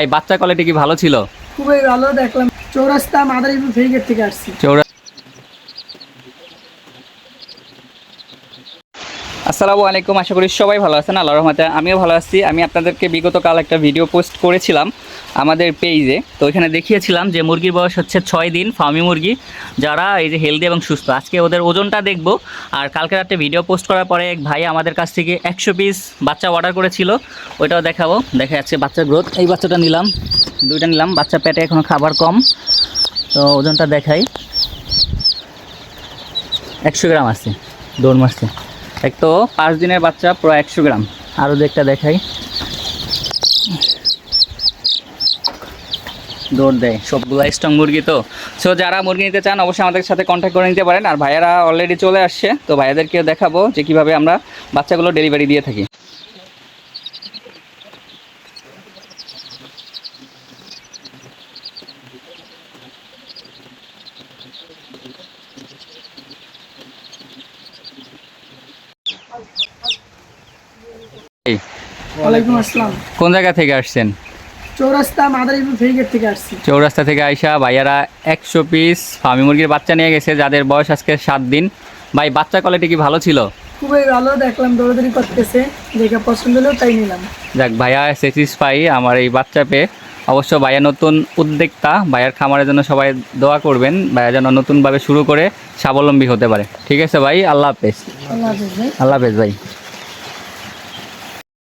এই বাচ্চা কোয়ালিটি কি ভালো ছিল? খুবই ভালো দেখলাম। চৌরাস্তা মাদারীপুর ফেরিগেট থেকে আসছি। চৌরা আসসালামু আলাইকুম, আশা করি সবাই ভালো আছেন আল্লাহ রহমতে আমিও ভালো আছি। আমি আপনাদেরকে বিগত কাল একটা ভিডিও পোস্ট করেছিলাম আমাদের পেজে তো ওইখানে দেখিয়েছিলাম যে মুরগির বয়স হচ্ছে ছয় দিন ফার্মি মুরগি, যারা এই যে হেলদি এবং সুস্থ। আজকে ওদের ওজনটা দেখব। আর কালকে রাতে ভিডিও পোস্ট করার পরে এক ভাই আমাদের কাছ থেকে একশো পিস বাচ্চা অর্ডার করেছিল। ওইটাও দেখাবো। দেখা যাচ্ছে বাচ্চার গ্রোথ এই বাচ্চাটা নিলাম, দুইটা নিলাম। বাচ্চা পেটে এখনও খাবার কম। তো ওজনটা দেখাই। একশো গ্রাম আছে, দৌড় মারছে। এক তো পাঁচ দিনের বাচ্চা প্রায় একশো গ্রাম। আরও দেখটা দেখাই। দৌড় দেয়, সবগুলো স্ট্রং মুরগি তো। সো যারা মুরগি নিতে চান, অবশ্যই আমাদের সাথে কন্ট্যাক্ট করে নিতে পারেন। আর ভাইয়ারা অলরেডি চলে আসছে, তো ভাইয়াদেরকেও দেখাবো যে কীভাবে আমরা বাচ্চাগুলো ডেলিভারি দিয়ে থাকি। ওয়ালাইকুম আসসালাম। কোন জায়গা থেকে আসছেন? চৌরাস্তা মাদারীপুর ফেরিগেট থেকে আসছি। চৌরাস্তা থেকে আইসা ভাইয়ারা একশো পিস ফার্মি মুরগির বাচ্চা নিয়ে গেছে যাদের বয়স আজকে সাত দিন। ভাই বাচ্চা কোয়ালিটি কি ভালো ছিল? খুবই ভালো দেখলাম দৌড়াদৌড়ি করতেছে। দেখে পছন্দ হলেও তাই নিলাম। যাক ভাইয়া স্যাটিসফাই আমার এই বাচ্চা পেয়ে। অবশ্য ভাইয়া নতুন উদ্যোক্তা ভাইয়ার খামারের জন্য সবাই দোয়া করবেন। ভাইয়া যেন নতুনভাবে শুরু করে স্বাবলম্বী হতে পারে। ঠিক আছে ভাই আল্লাহ হাফেজ। আল্লাহ হাফেজ ভাই। আল্লাহ হাফেজ ভাই।